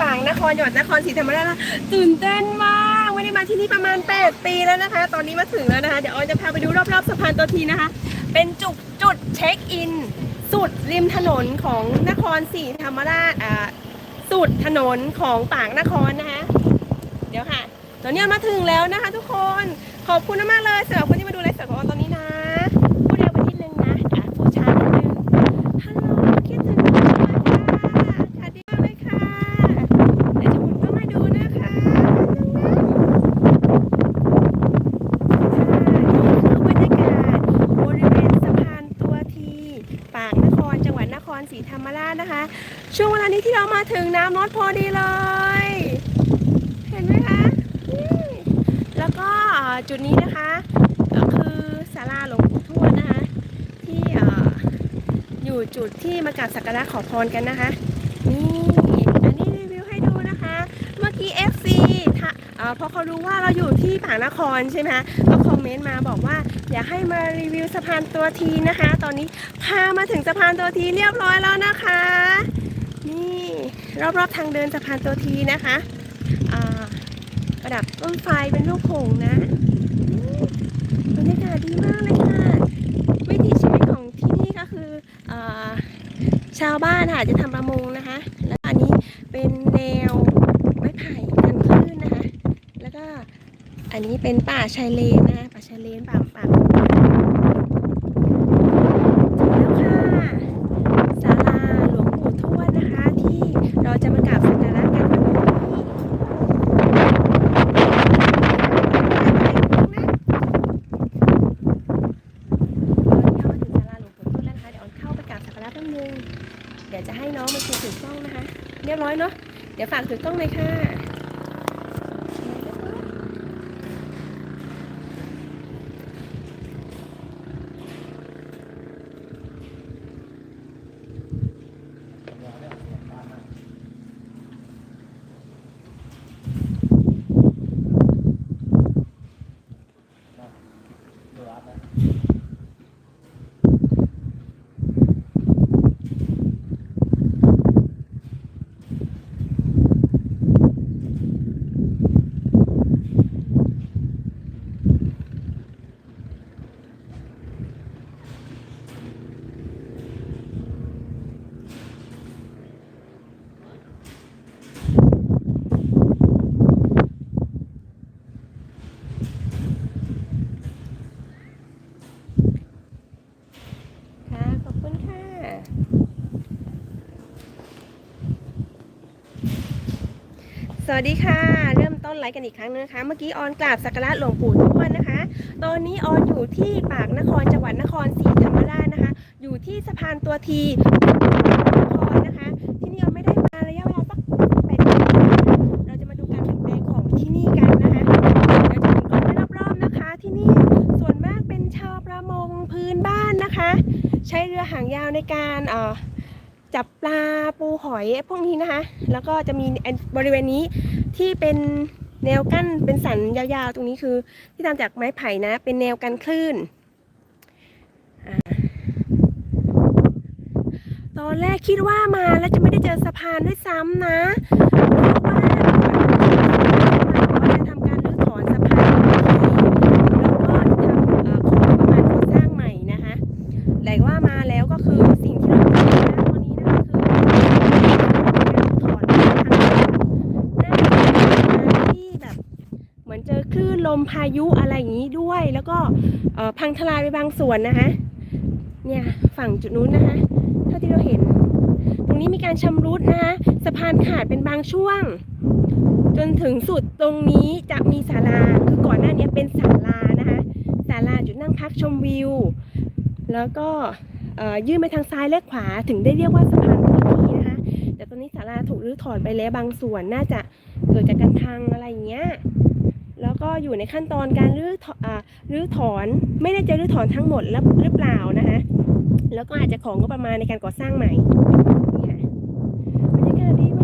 ปางนครจังหวัดนครศรีธรรมราชนะตื่นเต้นมากไม่ได้มาที่นี่ประมาณ 8 ปีแล้วนะคะ ตอนนี้มาถึงแล้วนะคะ เดี๋ยวออยจะพาไปดูรอบๆสะพานตัวทีนะคะ เป็นจุดจุดเช็คอิน สุดริมถนนของนครศรีธรรมราชอ่าสุดถนนของปากนครนะคะ เดี๋ยวค่ะ ตอนนี้มาถึงแล้วนะคะ ทุกคนขอบคุณมากเลยสำหรับคนที่มาดูไลฟ์สดของเราตอนนี้นะพูดเร็วไปนิดนึงนะอะพูดช้านิดนึงฮัลโหลคิดถึงมากค่ะค่ะดีมากเลยค่ะเดี๋ยวจะหมุนเข้ามาดูนะคะค่ะนี่คือบรรยากาศบริเวณสะพานตัวทีปากนครจังหวัดนครศรีธรรมรา คะช่วงเวลานี้ที่เรามาถึงน้ำลดพอดีเลย เห็นไหมคะแล้วก็จุดนี้นะคะก็คือศาลาหลวงปู่ทวดนะคะ ที่เอ่ออยู่จุดที่มากราบสักการะขอพรกันนะคะนี่อันนี้รีวิวให้ดูนะคะ เมื่อกี้ FC ถ้า เอ่อพอเขารู้ว่าเราอยู่ที่ปากนครใช่ไหมคะก็คอมเมนต์มาบอกว่า อยากให้มารีวิวสะพานตัวทีนะคะ ตอนนี้พามาถึงสะพานตัวทีเรียบร้อยแล้วนะคะ นี่รอบๆทางเดินสะพานตัวทีนะคะประดับต้นไฟเป็นลูกโป่งนะบรรยากาศดีมากเลยค่ะวิถีชีวิตของที่นี่ก็คืออชาวบ้านค่ะจะทำประมงนะคะ แล้วอันนี้เป็นแนวไม้ไผ่กันคลื่นนะคะ แล้วก็อั นี้เป็นป่าชายเลนนะป่าชายเลนป่าป่าเดี๋ยวจะให้น้องมาถือกล้องนะคะ เรียบร้อยเนาะ เดี๋ยวฝากถือกล้องเลยค่ะ ขอบคุณค่ะ สวัสดีค่ะ เริ่มต้นไลฟ์กันอีกครั้งนึงนะคะ เมื่อกี้ออนกราบสักการะหลวงปู่ทวดนะคะ ตอนนี้ออนอยู่ที่ปากนครจังหวัดนครศรีธรรมราชนะคะ อยู่ที่สะพานตัวทีนครนะคะ ที่นี่ออนไม่ได้มาระยะเวลาสักแปดเดือนเราจะมาดูการเปลี่ยนแปลงของที่นี่กันนะคะเดี๋ยวจะหมุนกล้องไปรอบๆนะคะ ที่นี่ส่วนมากเป็นชาวประมงพื้นบ้านนะคะ ใช้เรือหางยาวในการจับปลา หอยพวกนี้นะคะ แล้วก็จะมีบริเวณนี้ที่เป็นแนวกั้นเป็นสันยาวๆ ตรงนี้คือ ที่ทำจากไม้ไผ่นะ เป็นแนวกันคลื่นอตอนแรกคิดว่ามาแล้วจะไม่ได้เจอสะพานด้วยซ้ำนะเพราะว่าทานมาบอกาจะทำการรื้อถอนสะพานแล้วก็ทำเอ่อของประมาสร้างใหม่นะคะแต่ว่ามาแล้วก็คือสิ่งที่เราเจอนะตอนนี้นะคะคือการถอนทางน่าจะเป็นที่แบบเหมือนเจอคลื่นลม พายุอะไรอย่างนี้ด้วย แล้วก็พังทลายไปบางส่วนนะคะ เนี่ยฝั่งจุดนู้นนะคะ เท่าที่เราเห็น ตรงนี้มีการชำรุดนะคะสะพานขาดเป็นบางช่วง จนถึงสุดตรงนี้จะมีศาลาคือก่อนหน้านี้เป็นศาลานะคะศาลาจุดนั่งพักชมวิว แล้วก็ยื่นไปทางซ้ายและขวาถึงได้เรียกว่าสะพานตัวทีนะคะ แต่ตอนนี้ศาลาถูกรื้อถอนไปแล้วบางส่วนน่าจะเกิดจากการพังอะไรอย่างเงี้ย แล้วก็อยู่ในขั้นตอนการรื้อถออ่ารื้อถอนไม่ได้จะรื้อถอนทั้งหมดแล้วหรือเปล่านะคะแล้วก็อาจจะของก็ประมาณในการก่อสร้างใหม่นี่ค่ะบรรยากาศดีมาก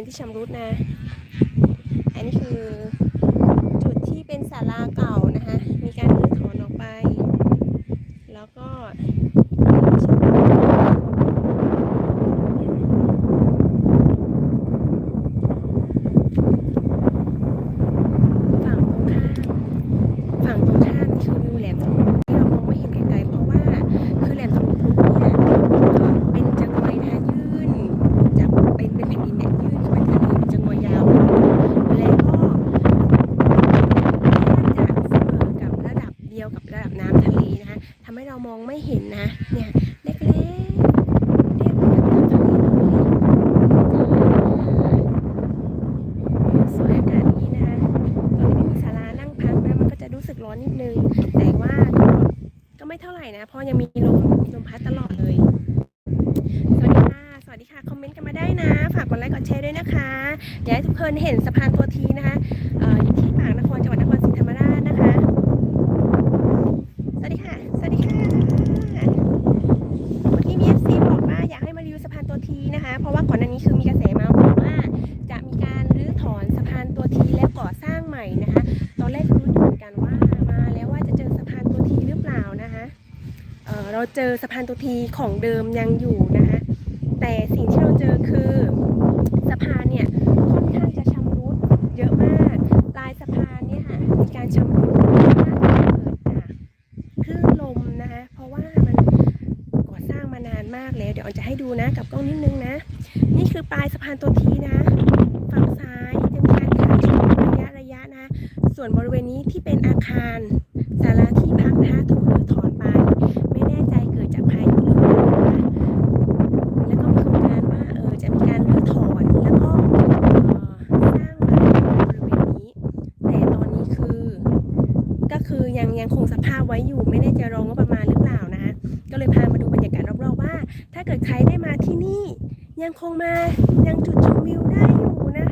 ณที่ชำรุดนะ อันนี้คือจุดที่เป็นศาลาเก่านะคะ มีการรื้อถอนออกไป แล้วก็ฝั่งตรงข้ามฝั่งตรงข้ามคือวิวแหลมทอง จะมี เจอสะพานตัวทีของเดิมยังอยู่นะคะ แต่สิ่งที่เราเจอคือสะพานเนี่ยค่อนข้างจะชำรุดเยอะมากลายสะพานเนี่ยค่ะมีการชำรุดมากเกิดจากคลื่นลมนะคะเพราะว่ามันก่อสร้างมานานมากแล้วเดี๋ยวออนจะให้ดูนะกับกล้องนิดนึงนะ นี่คือปลายสะพานตัวทีนะฝั่งซ้ายจะมีการขาดช่วงระยะระยะนะ ส่วนบริเวณนี้ที่เป็นอาคารสาราที่พักท่าะถูกรื้อถอน รองงบประมาณหรือเปล่านะก็เลยพามาดูบรรยากาศรอบๆว่า ถ้าเกิดใครได้มาที่นี่ ยังคงมายังจุดชมวิวได้อยู่นะ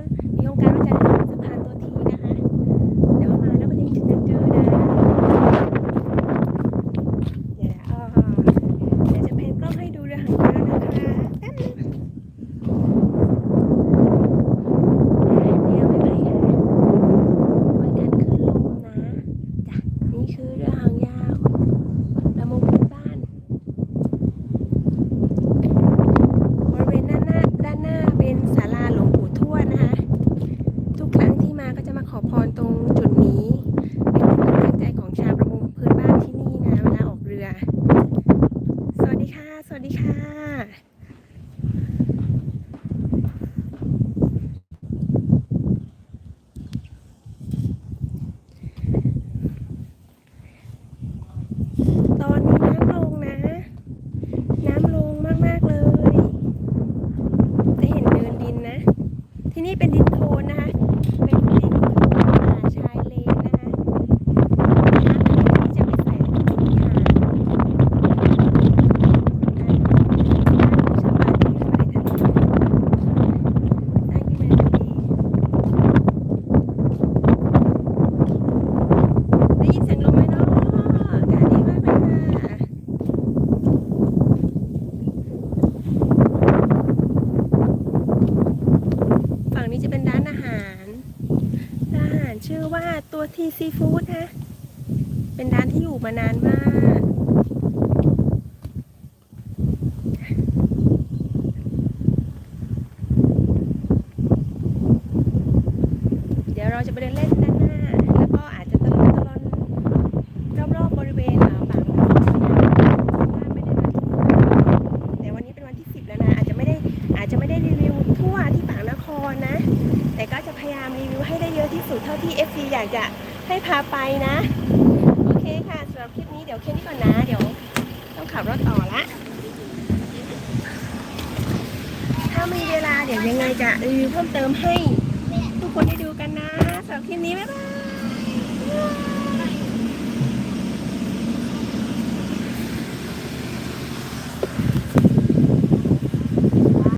มีโครงการว่าจะทำสะพานตัวทีนะคะ เดี๋ยวมาแล้วก็จะจะเจอได้เดี๋ยวอ๋อเดี๋ยวจะเพนกล้องให้ดูเรือหางยาวนะคะแป๊บนึงเดี๋ยวไม่ไปค่ะไว้กันขึ้นลมนะจ้ะนี่คือเรือ ทีซีฟู้ดนะ เป็นร้านที่อยู่มานานมาก เดี๋ยวเราจะไปเดินเล่นนะ ดี๋ยวแค่นี้ก่อนนะ เดี๋ยวต้องขับรถต่อละ ถ้ามีเวลาเดี๋ยวยังไงจะรีวิวเพิ่มเติมให้ ทุกคนได้ดูกันนะสำหรับคลิปนี้บ๊ายบาย